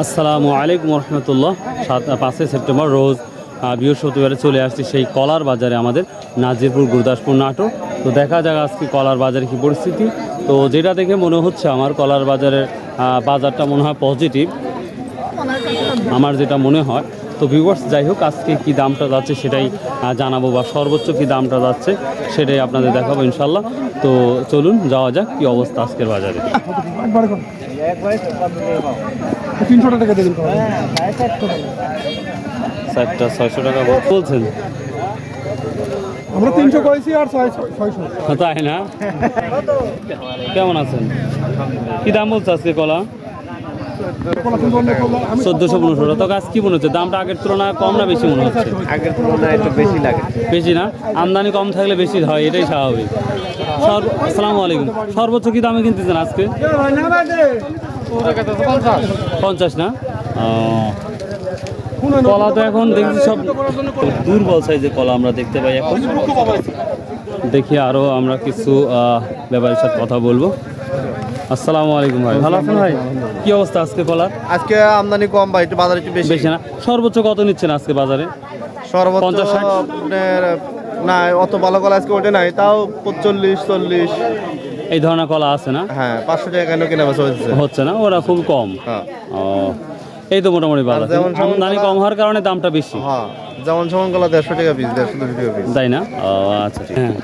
আসসালামু আলাইকুম রহমতুল্লাহ। সাত পাঁচই সেপ্টেম্বর রোজ বৃহস্পতিবারে চলে আসছি সেই কলার বাজারে আমাদের নাজিরপুর গুরদাসপুর নাটক তো দেখা যাক আজকে কলার বাজারে কি পরিস্থিতি। তো যেটা দেখে মনে হচ্ছে আমার কলার বাজারের বাজারটা মনে হয় পজিটিভ। আমার যেটা মনে হয়। তো ভিউয়ার্স যাই হোক, আজকে কি দামটা যাচ্ছে সেটাই জানাব বা সর্বোচ্চ কি দামটা যাচ্ছে সেটাই আপনাদের দেখাবো ইনশাল্লাহ তো চলুন, যাওয়া যাক কি অবস্থা আজকের বাজারে। তিনশো টাকা দেবেন দিন। ছয়শো টাকা বলছেন? আমরা তিনশো কয়েছি আর ছয় ছয়শো। তাই না? কেমন আছেন? কি দাম বলছে আজকে কলা কলা তিনশো টাকা করলে আমি চোদ্দোশো পনেরোশো টাকা। তো গাছ কি মনে হচ্ছে? দামটা আগের তুলনায় কম না বেশি মনে হচ্ছে? আগের তুলনায় একটু বেশি লাগে। বেশি না? আমদানি কম থাকলে বেশি হয় এটাই স্বাভাবিক। আসসালামু আলাইকুম। সর্বোচ্চ কি দামে কিনতেছেন আজকে? পঞ্চাশ না? কলা তো এখন দেখছি সব দুর্বল সাইজের কলা আমরা দেখতে পাই এখন। দেখি আরও আমরা কিছু ব্যাপারীর সাথে কথা বলব। আসসালামু আলাইকুম ভাই। ভালো আছেন ভাই? কি অবস্থা আজকে কলার আজকে আমদানি কম ভাই একটু বাজার একটু বেশি। বেশি না। সর্বোচ্চ কত নিচ্ছেন আজকে বাজারে? সর্বোচ্চ পঞ্চাশ, ষাট? আপনার না অত ভালো কলা আজকে ওঠে নাই তাও চল্লিশ। এই ধরনের কলা আছে না? হ্যাঁ পাঁচশো টাকা কেন কেনা বেচা হচ্ছে? হচ্ছে না ওরা খুব কম। হ্যাঁ। ও এই তো মোটামুটি বাজার। যেমন আমদানি কম হওয়ার কারণে দামটা বেশি। হ্যাঁ যেমন সমান কলা দেড়শো টাকা পিস দেড়শো দুশো টাকা পিস। তাই না? ও আচ্ছা ঠিক হ্যাঁ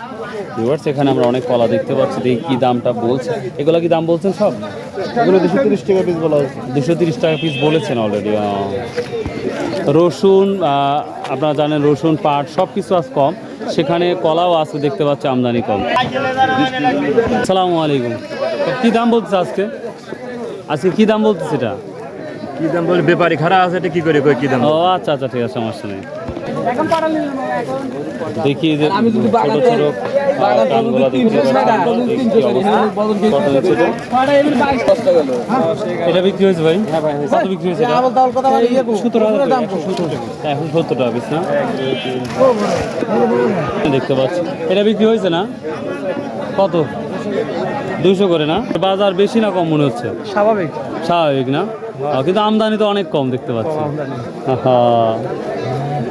ভিউয়ার্স এখানে আমরা অনেক কলা দেখতে পাচ্ছি দেখি কি দামটা বলছে। এগুলো কি দাম বলছেন সব? এগুলো দুশো তিরিশ টাকা পিস বলা দুশো তিরিশ টাকা পিস বলেছেন অলরেডি রসুন আপনারা জানেন রসুন পাট সব কিছু আজ কম। সেখানে কলাও আছে দেখতে পাচ্ছি আমদানি কম। সালামু আলাইকুম। কি দাম বলতেছে আজকে? আজকে কি দাম বলতেছে এটা? কি দাম বলে ব্যাপারী খারাপ আছে এটা কি করে কই কি দাম? ও আচ্ছা আচ্ছা ঠিক আছে সমস্যা নেই। দেখি যে ছোট ছোট হচ্ছে এটা? এটা বিক্রি হয়েছে ভাই? কত বিক্রি হয়েছে। এখন সত্তর টাকা। পিস না? দেখতে পাচ্ছি। এটা বিক্রি হয়েছে না? কত? দুইশো করে না? বাজার বেশি না কম মনে হচ্ছে? স্বাভাবিক। স্বাভাবিক না? কিন্তু আমদানি তো অনেক কম দেখতে পাচ্ছি। হ্যাঁ।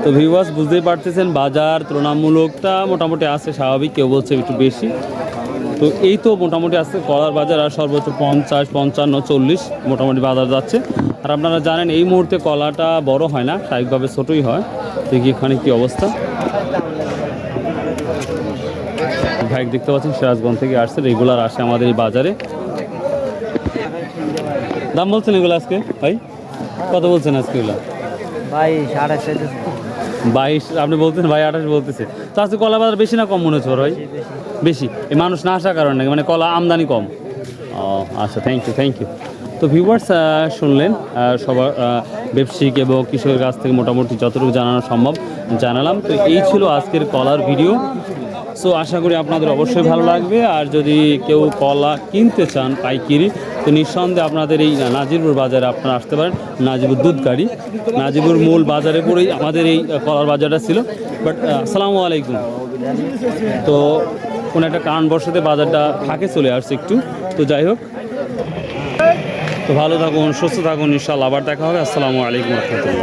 তো ভিউয়ার্স বুঝতেই পারতেছেন, বাজার তুলনামূলকটা মোটামুটি আছে স্বাভাবিক, কেউ বলছে একটু বেশি। তো এই তো মোটামুটি আছে কলার বাজার আর সর্বোচ্চ পঞ্চাশ, পঞ্চান্ন, চল্লিশ মোটামুটি বাজার যাচ্ছে। আর আপনারা জানেন, এই মুহূর্তে কলাটা বড় হয় না, স্বাভাবিকভাবে ছোটোই হয়। দেখি এখানে কি অবস্থা। ভাই দেখতে পাচ্ছেন, সিরাজগঞ্জ থেকে আসছে, রেগুলার আসে আমাদের এই বাজারে। দাম বলছেন এগুলো আজকে, ভাই? কত বলছেন আজকে এগুলো? ভাই, সাড়ে বাইশ, আপনি বলতেছেন ভাই আঠাশ বলতেছে। তো আজকে কলা বাজার বেশি না কম মনে হচ্ছে ভাই? বেশি। এই মানুষ না আসার কারণে মানে কলা আমদানি কম। ও আচ্ছা থ্যাংক ইউ থ্যাংক ইউ তো ভিউয়ার্স শুনলেন সবার ব্যবসায়িক এবং কৃষকের কাছ থেকে মোটামুটি যতটুকু জানানো সম্ভব জানালাম। তো এই ছিল আজকের কলার ভিডিও সো আশা করি আপনাদের অবশ্যই ভালো লাগবে। আর যদি কেউ কলা কিনতে চান, পাইকিরি, তো নিঃসন্দেহে আপনাদের এই নাজিরপুর বাজারে আপনারা আসতে পারেন। নাজিবুর দুধ গাড়ি। নাজিবুর মূল বাজারে পরেই আমাদের এই কলার বাজারটা ছিল। বাট আসসালামু আলাইকুম। তো কোনো একটা কারণবশতে বাজারটা ফাঁকে চলে আসছে একটু। তো যাই হোক। তো ভালো থাকুন, সুস্থ থাকুন ইনশাল্লাহ আবার দেখা হবে। আসসালামু আলাইকুম রহমতুল্লাহ।